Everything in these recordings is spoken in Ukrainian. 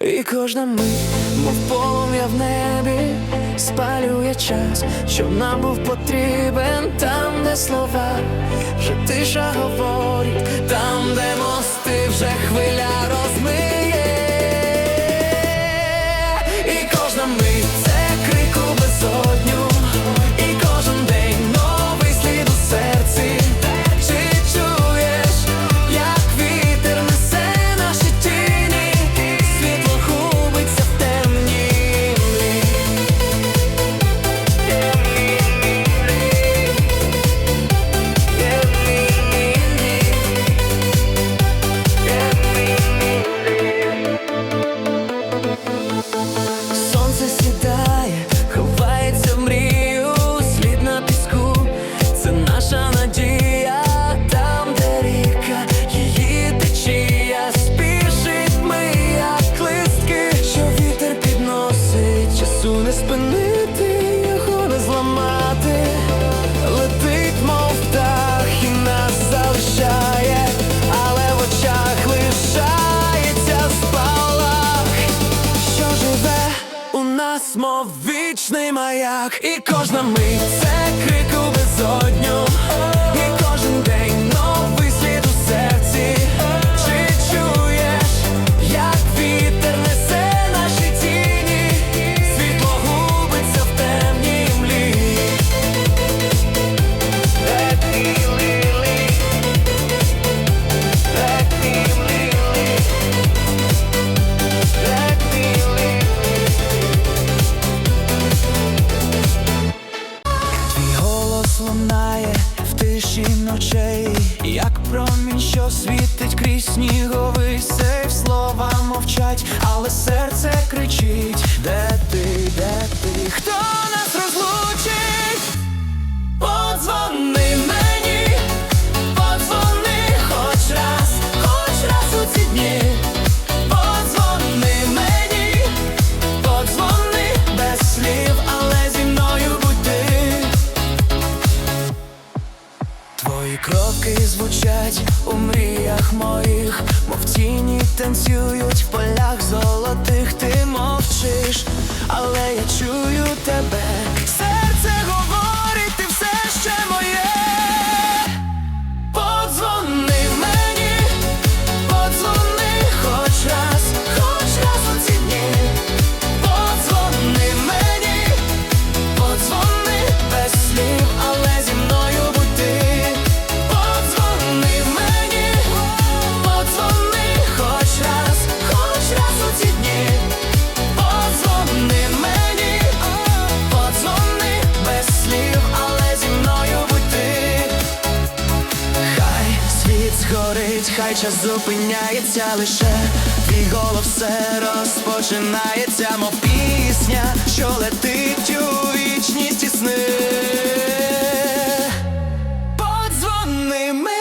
І кожна мить, мов полум'я в небі, спалює час, що нам був потрібен там, де слова, вже тиша говорить, там, де мости вже хвиля. звучать у мріях моїх, мов тіні танцюють в полях золотих, ти мовчиш, але я чую тебе. горить, хай час зупиняється лише твій голов все розпочинається, мов пісня, що летить у вічність і сни. Подзвони ми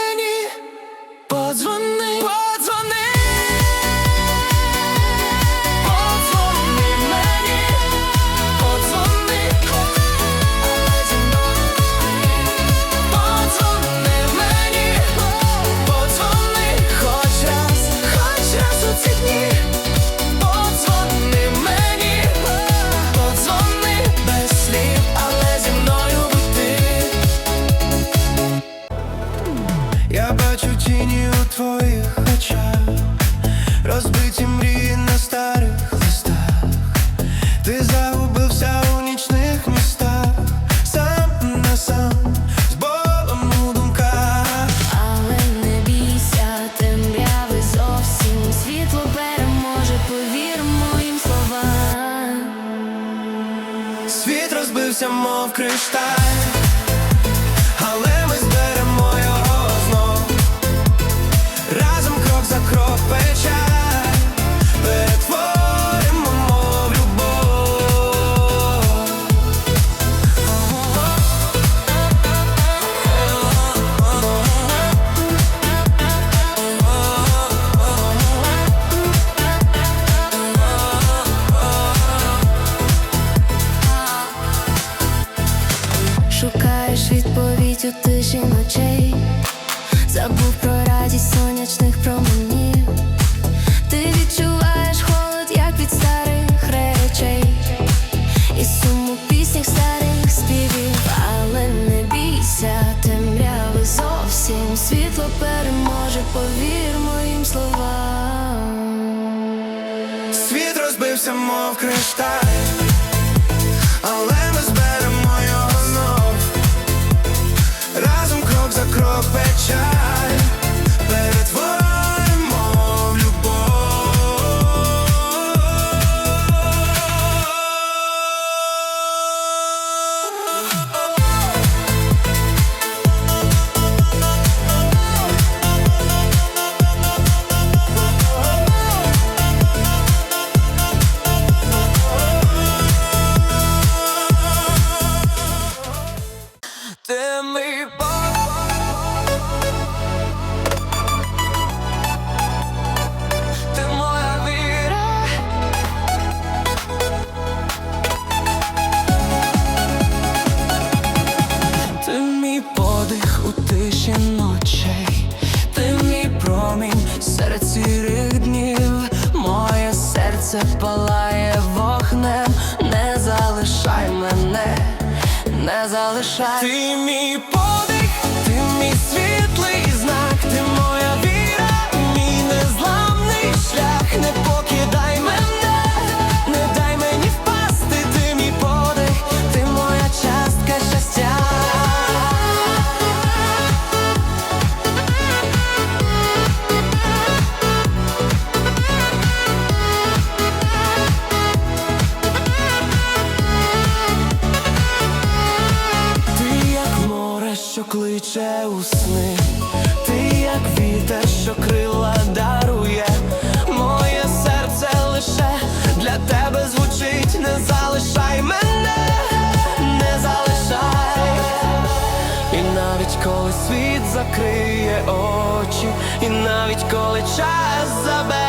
Тіні у твоїх очах розбиті мрії. тисячі ночей. не залишай. Ти мій apologize about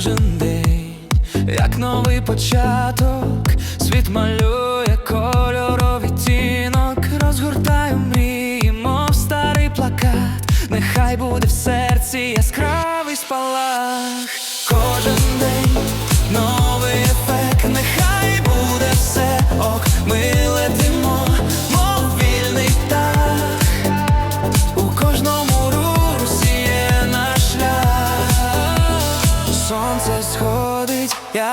кожен день, як новий початок, світ малює кольорові тінок, розгортаю мрії, мов старий плакат, нехай буде в серці яскравий спалах, кожен день новий ефект, нехай буде все ок, ми летимо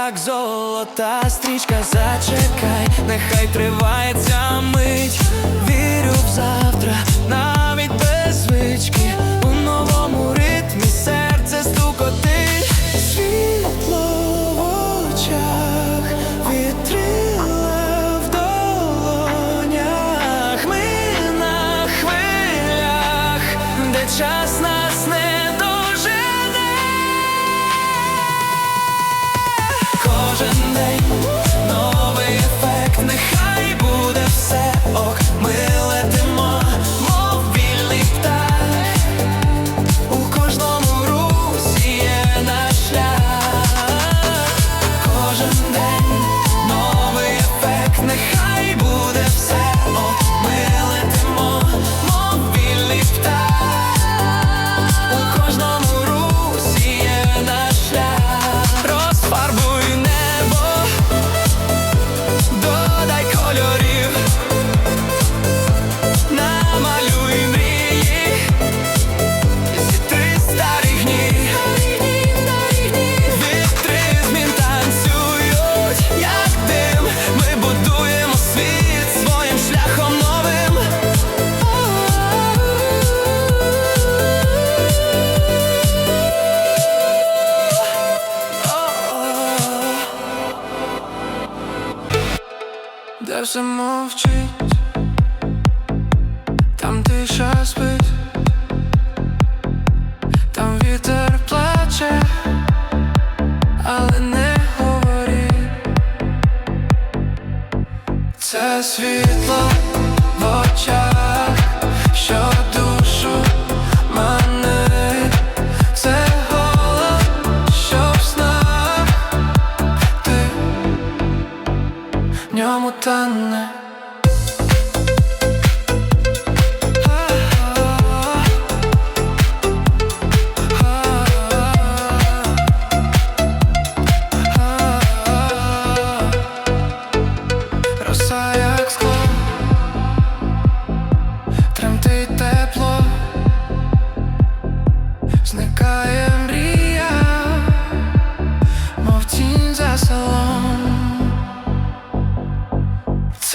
як золота стрічка, зачекай, нехай тривається мить, вірю в завтра. Це світло в очах, що душу манить, це голос, що в снах ти в ньому тане.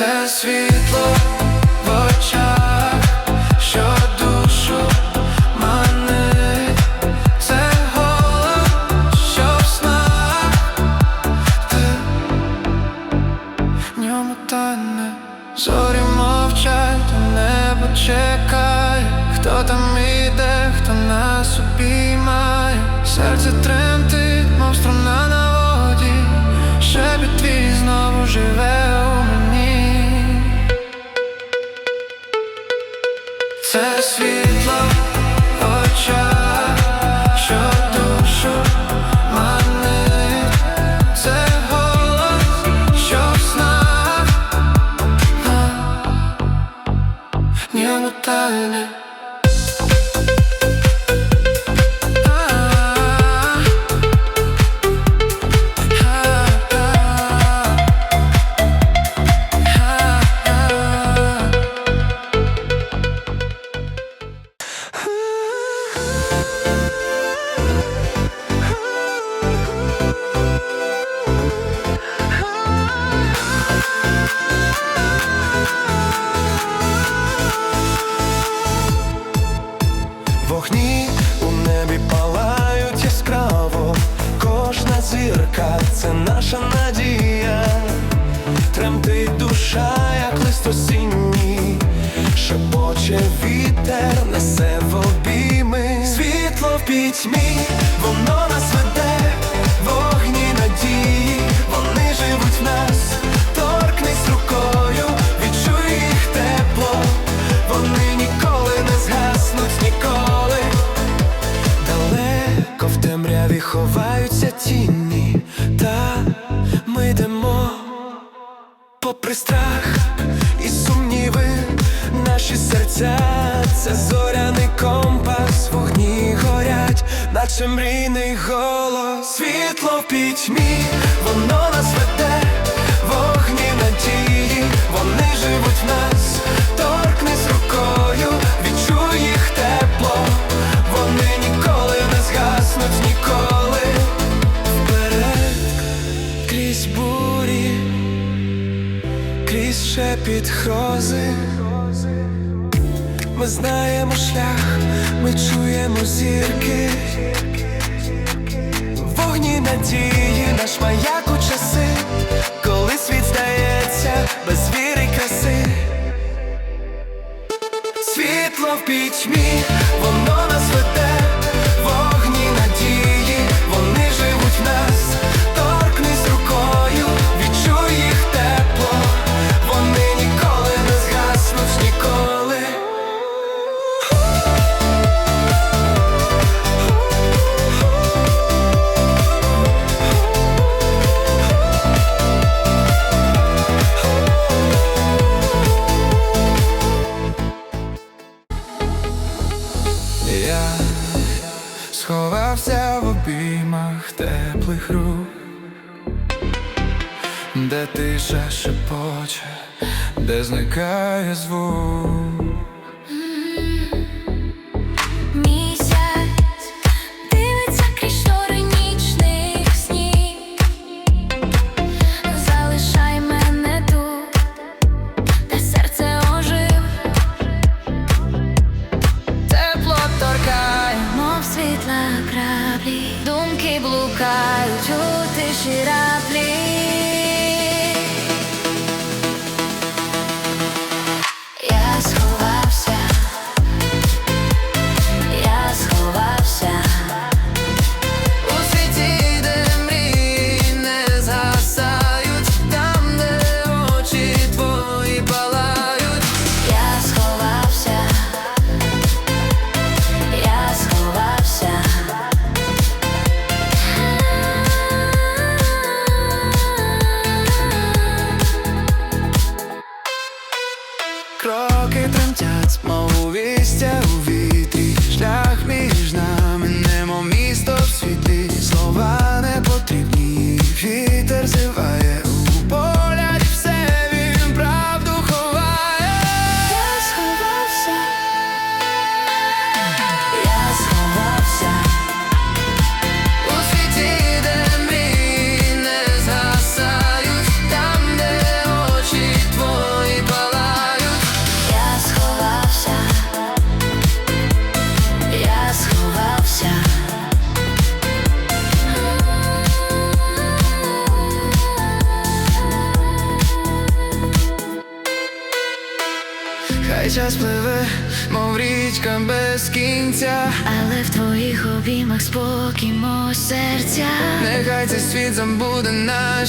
Це світло в очах, що душу манить, це голод, що в снах. Ти в ньому тане Зорі мовчать, небо чекає Хто там іде, хто нас обіймає. Серце на шепоче вітер, несе в обійми, світло в пітьмі, воно нас веде, вогні надії, вони живуть в нас, торкнись рукою, відчуй їх тепло, вони ніколи не згаснуть ніколи. Далеко в темряві ховаються тіні, та ми йдемо попри страх і сумніви, наші серця це зоряний компас, вогні горять, наче мрійний голос, світло в пітьмі, воно нас веде, вогні надії, вони живуть в нас, торкнись рукою, відчуй їх тепло, вони ніколи не згаснуть ніколи. Вперед крізь бурі, крізь шепіт грози. Ми знаємо шлях, ми чуємо зірки, вогні надії, наш маяк тиша шепоче, де зникає звук. Місяць дивиться крізь штори нічних снів. Залишай мене тут, де серце ожив. Тепло торкає, мов світла краплі. Думки блукають у тиші раплі. expensive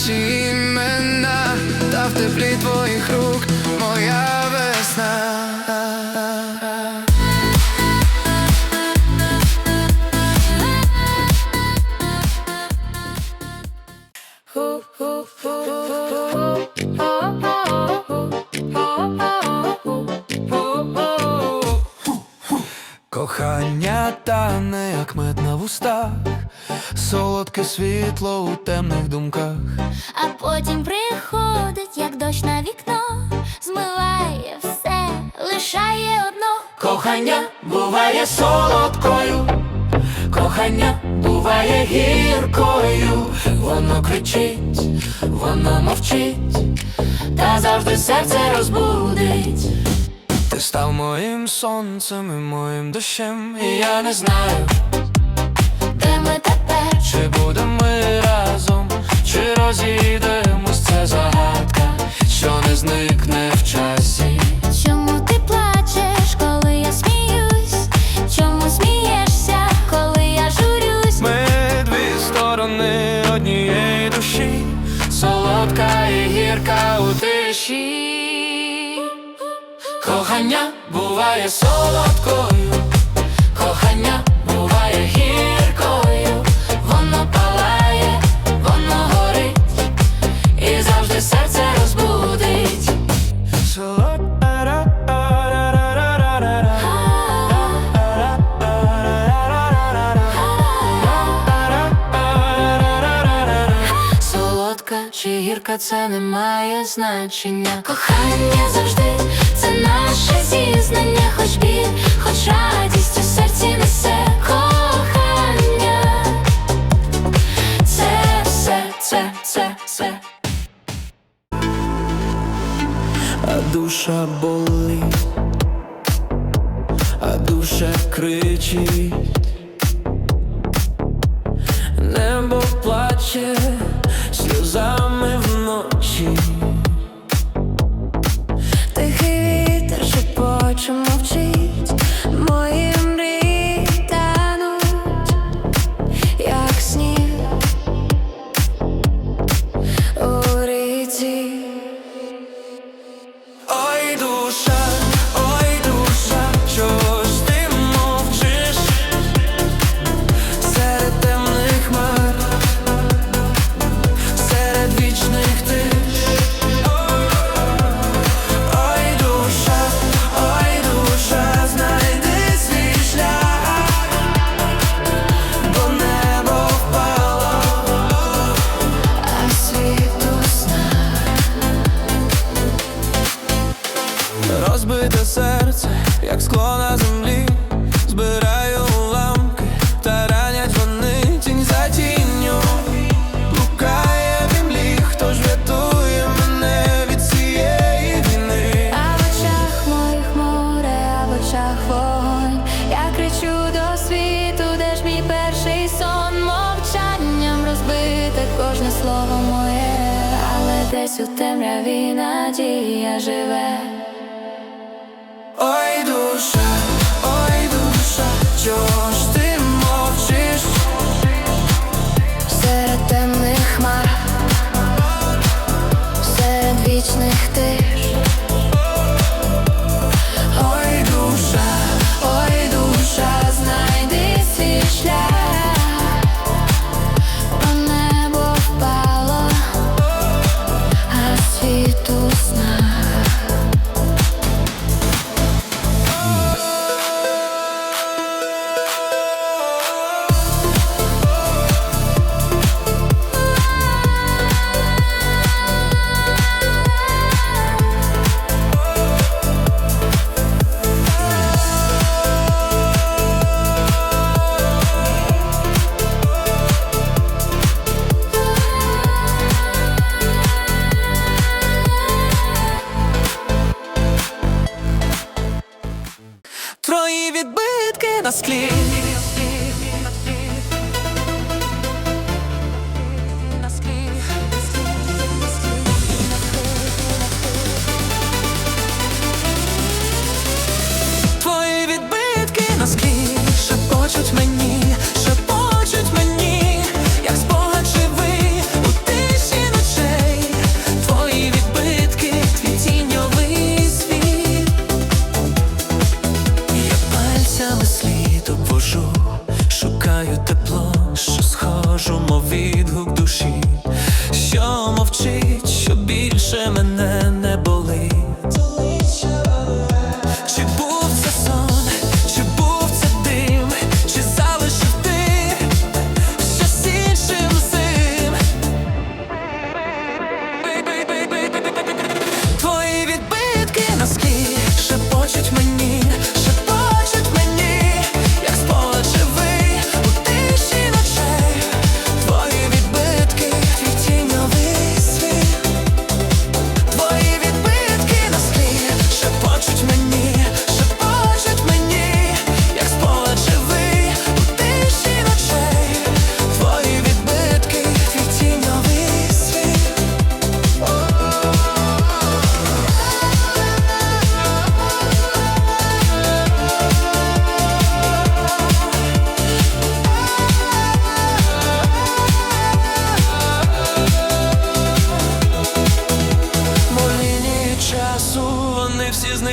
наші імена, та в теплі твоїх рук моя весна. Кохання тане, як мед на вустах, солодке світло у гіркою, воно кричить, воно мовчить, та завжди серце розбудить. Ти став моїм сонцем і моїм дощем, і Я не знаю, Де ми тепер? чи будемо ми разом, чи розійдемось, це загадка, що не зникне в часі. Сторони однієї душі. солодка і гірка у тиші. Кохання буває солодкою, кохання чи це не має значення. Кохання завжди це наше зізнання, хоч біль, хоч радість у серці несе кохання. Це все, це, це, це. а душа болить, а душа кричить, темряві надія живе.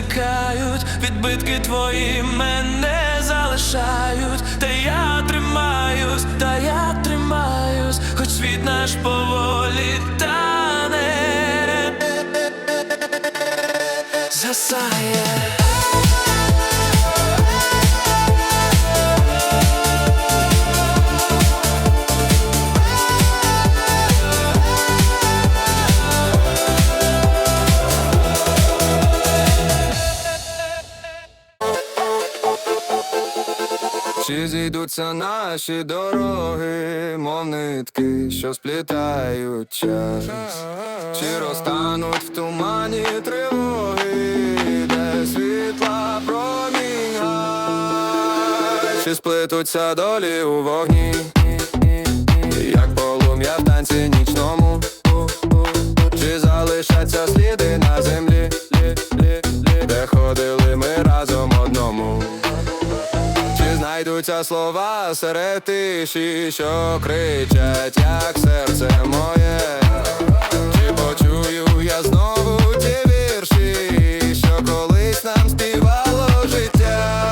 Зникають, відбитки твої мене залишають, та я тримаюсь, та я тримаюсь, хоч світ наш поволі тане. Засає Чи зійдуться наші дороги, мов нитки, що сплітають час, чи розтануть в тумані тривоги, де світла промінь чи сплетуться долі у вогні, як полум'я в танці нічному, Чи слова серед тиші, що кричать, як серце моє? Чи почую я знову ті вірші, що колись нам співало життя?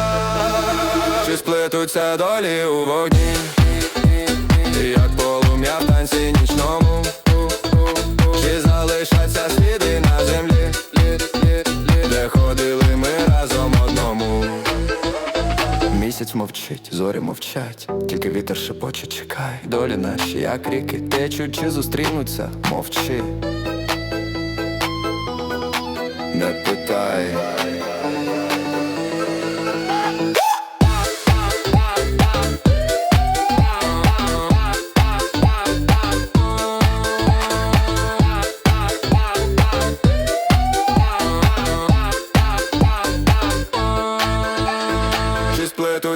Чи сплетуться долі у вогні, як полум'я в танці нічному? Чи залишаться сліди на землі, Місяць мовчить, зорі мовчать, тільки вітер шепоче, чекай. Долі наші, як ріки, течуть чи зустрінуться, мовчи. Не питай.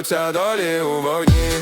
Чи доли у вогні?